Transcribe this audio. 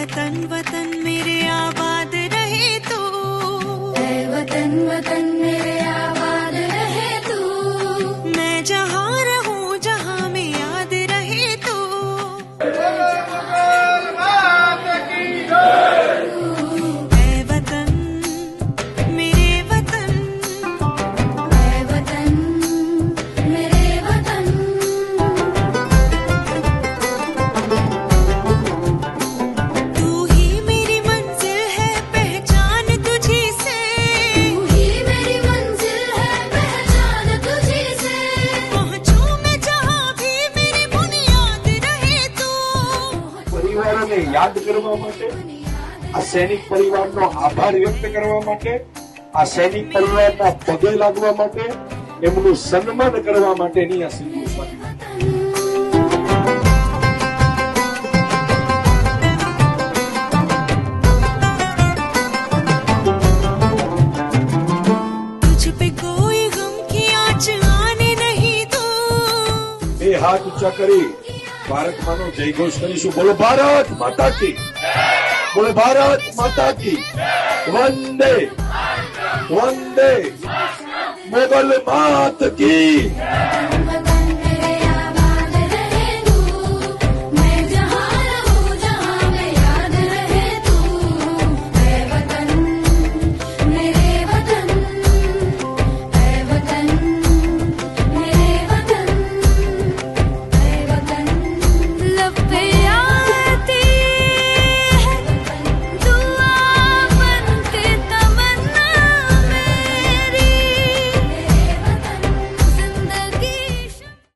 वतन वतन પરિવારોને યાદ કરવા માટે આ સૈનિક પરિવારનો આભાર વ્યક્ત કરવા માટે આ સૈનિક પરિવારના પગે લાગવા માટે એમનું સન્માન કરવા માટેની આ સિંધુ સ્વામી હાથ ઊંચા કરી ભારત માનો જય ઘોષ કરીશું. બોલો ભારત માતા કી. બોલો ભારત માતા કી. વંદે. વંદે. મોગલ માત કી.